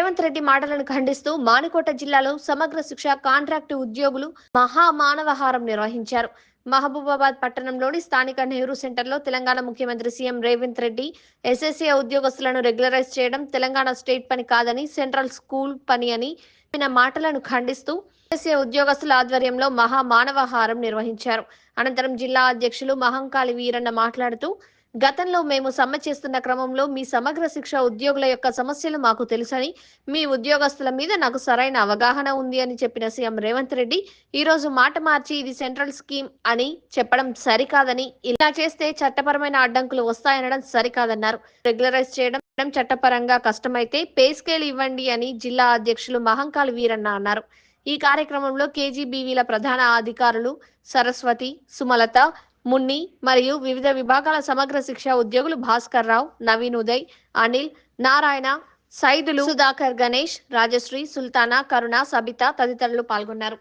రేవంత్ రెడ్డి మాటలను ఖండిస్తూ మానుకోట జిల్లాలో సమగ్ర శిక్ష కాంట్రాక్టు ఉద్యోగులు మహామానవహారం నిర్వహించారు. మహబూబాబాద్ పట్టణంలోని స్థానిక నెహ్రూ సెంటర్లో తెలంగాణ ముఖ్యమంత్రి సీఎం రేవంత్ రెడ్డి ఎస్ఎస్ఏ ఉద్యోగస్తులను రెగ్యులరైజ్ చేయడం తెలంగాణ స్టేట్ పని కాదని సెంట్రల్ స్కూల్ పని అని చెప్పిన మాటలను ఖండిస్తూ ఎస్ఎస్ఏ ఉద్యోగస్తుల ఆధ్వర్యంలో మహా మానవహారం నిర్వహించారు. అనంతరం జిల్లా అధ్యక్షులు మహంకాళి వీరన్న మాట్లాడుతూ గతంలో మేము సమ్మె చేస్తున్న క్రమంలో మీ సమగ్ర శిక్ష ఉద్యోగుల యొక్క సమస్యలు మాకు తెలుసని మీ ఉద్యోగస్తుల మీద నాకు సరైన అవగాహన ఉంది అని చెప్పిన సీఎం రేవంత్ రెడ్డి ఈ రోజు మాట మార్చి ఇది సెంట్రల్ స్కీమ్ అని చెప్పడం సరికాదని ఇలా చేస్తే చట్టపరమైన అడ్డంకులు వస్తాయనడం సరికాదన్నారు. రెగ్యులరైజ్ చేయడం చట్టపరంగా కష్టమైతే పే స్కేల్ ఇవ్వండి అని జిల్లా అధ్యక్షులు మహంకాల్ వీరన్న అన్నారు. ఈ కార్యక్రమంలో కేజీబీవీల ప్రధాన అధికారులు సరస్వతి సుమలత మున్ని మరియు వివిధ విభాగాల సమగ్ర శిక్ష ఉద్యోగులు భాస్కర్ రావు నవీన్ ఉదయ్ అనిల్ నారాయణ సైదులు సుధాకర్ గణేష్ రాజశ్రీ సుల్తానా కరుణ సబిత తదితరులు పాల్గొన్నారు.